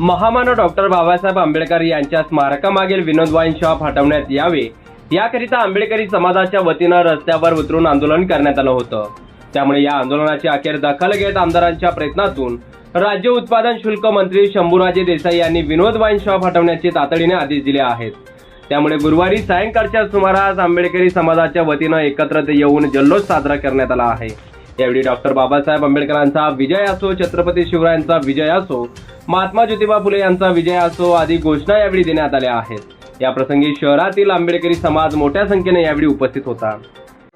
महामानव डॉक्टर बाबासाहेब आंबेडकर यांच्या स्मारकामागील विनोद wine shop हटवण्यात यावे. याकरिता आंबेडकरी समाजाच्या वतीनं रस्त्यावर उतरून आंदोलन करण्यात आलं होतं. त्यामुळे या आंदोलनाची अखेर दखल घेत आमदारांच्या प्रयत्नातून राज्य उत्पादन शुल्क मंत्री शंभूराजे देसाई यांनी विनोद वाईन शॉप हटवण्याचे तातडीने आदेश दिले आहेत. त्यामुळे गुरुवारी सायंकाळच्या सुमारास आंबेडकरी समाजाच्या वतीनं एकत्र येऊन जल्लोष साजरा करण्यात आला आहे. यावेळी डॉक्टर बाबासाहेब आंबेडकरांचा विजय असो छत्रपती शिवरायांचा विजय असो महात्मा ज्योतिबा फुले यांचा विजय असो आदी घोषणा यावेळी देण्यात आल्या आहेत. या प्रसंगी शहरातील आंबेडकरी समाज मोठ्या संख्येने यावेळी उपस्थित होता.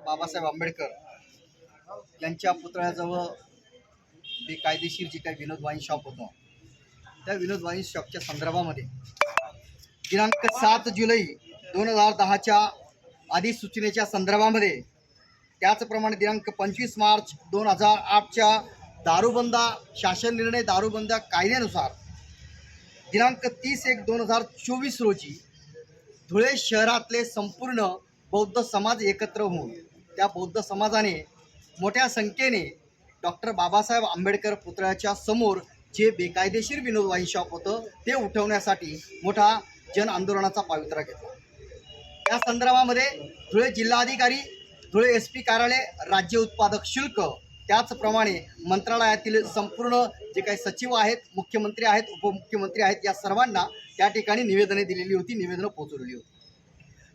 बाबासाहेब आंबेडकर यांच्या पुतळ्याजवळ बेकायदेशीर जे काही विनोद वाईन शॉप होतं. त्या विनोद वाईन शॉपच्या संदर्भामध्ये दिनांक सात जुलै दोन हजार दहाच्या अधिसूचनेच्या संदर्भामध्ये त्याचप्रमाणे दिनांक पंचवीस मार्च दोन हजार आठच्या दारूबंदा शासन निर्णय दारूबंदा कायद्यानुसार दिनांक तीस एक दोन हजार चोवीस रोजी धुळे शहरातले संपूर्ण बौद्ध समाज एकत्र होऊन त्या बौद्ध समाजाने मोठ्या संख्येने डॉक्टर बाबासाहेब आंबेडकर पुतळ्याच्या समोर जे बेकायदेशीर विनोदवाही शॉप होतं ते उठवण्यासाठी मोठा जन आंदोलनाचा पावित्रा घेतला. या संदर्भामध्ये धुळे जिल्हाधिकारी धुळे एस पी कार्यालय राज्य उत्पादक शुल्क त्याचप्रमाणे मंत्रालयातील संपूर्ण जे काही सचिव आहेत मुख्यमंत्री आहेत उपमुख्यमंत्री आहेत या सर्वांना त्या ठिकाणी निवेदने दिलेली होती निवेदनं पोहोचवलेली होती.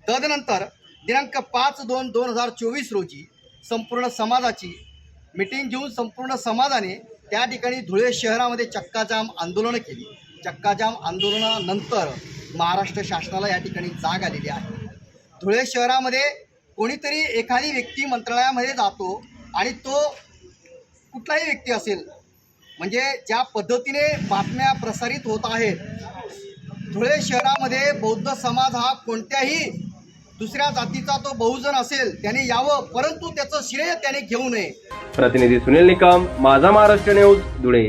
तदनंतर दिनांक पाच दोन दोन हजार चोवीस रोजी संपूर्ण समाजाची मिटिंग घेऊन संपूर्ण समाजाने त्या ठिकाणी धुळे शहरामध्ये चक्काजाम आंदोलनं केली. चक्काजाम आंदोलनानंतर महाराष्ट्र शासनाला या ठिकाणी जाग आलेली आहे. धुळे शहरामध्ये कोणीतरी एखादी व्यक्ती मंत्रालयामध्ये जातो आणि तो कुठलाही व्यक्ती असेल म्हणजे ज्या पद्धतीने बातम्या प्रसारित होत आहेत धुळे शहरामध्ये बौद्ध समाज हा कोणत्याही दुसऱ्या जातीचा तो बहुजन असेल त्याने यावं परंतु त्याचं श्रेय त्याने घेऊ नये. प्रतिनिधी सुनील निकम माझा महाराष्ट्र न्यूज धुळे.